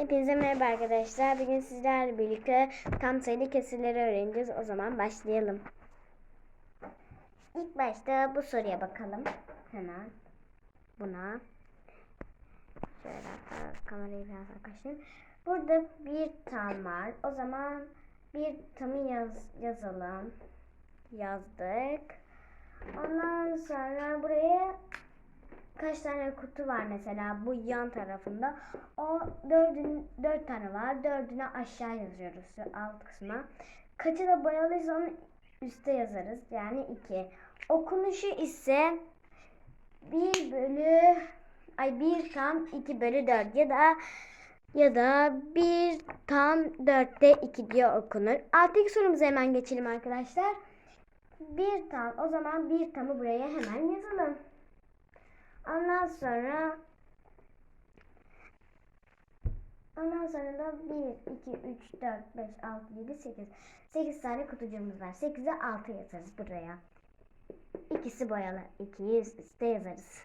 Hepinize merhaba arkadaşlar. Bugün sizlerle birlikte tam sayılı kesirleri öğreneceğiz. O zaman başlayalım. İlk başta bu soruya bakalım. Hemen buna. Şöyle kamerayı biraz yaklaştırayım. Burada bir tam var. O zaman bir tamı yaz, yazalım. Yazdık. Ondan sonra buraya kaç tane kutu var mesela bu yan tarafında. O dördün, dört tane var. Dördünü aşağı yazıyoruz alt kısma. Kaçı da boyalıysa onu üste yazarız. Yani iki. Okunuşu ise bir bölü ay bir tam iki bölü dört ya da ya da bir tam dörtte iki diye okunur. Alttaki sorumuza hemen geçelim arkadaşlar. Bir tam o zaman bir tamı buraya hemen yazalım. Ondan sonra Ondan sonra da 1, 2, 3, 4, 5, 6, 7, 8. 8 tane kutucuğumuz var. 8'e 6 yazarız buraya. İkisi boyalı. 2'yi üst üste yazarız.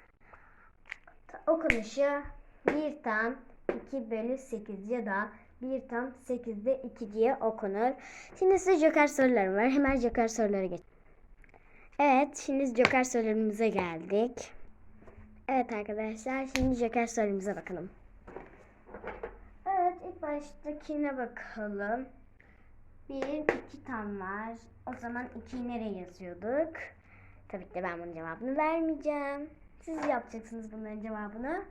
Okunuşu 1 tam 2 bölü 8 ya da 1 tam 8'de 2 diye okunur. Şimdi size joker sorularım var. Hemen joker sorulara geç. Evet, şimdi joker sorularımıza geldik. Evet arkadaşlar, şimdi joker sorumuza bakalım. Evet, ilk baştakine bakalım. Bir, iki tam var. O zaman ikiyi nereye yazıyorduk? Tabii ki de ben bunun cevabını vermeyeceğim. Siz yapacaksınız bunların cevabını.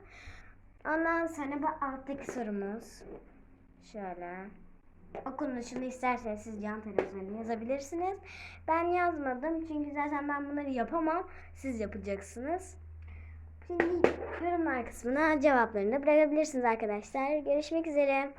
Ondan sonra bu alttaki sorumuz. Şöyle. Okunuşunu isterseniz siz can televizyonuna yazabilirsiniz. Ben yazmadım çünkü zaten ben bunları yapamam. Siz yapacaksınız. Şimdi yorumlar kısmına cevaplarını bırakabilirsiniz arkadaşlar. Görüşmek üzere.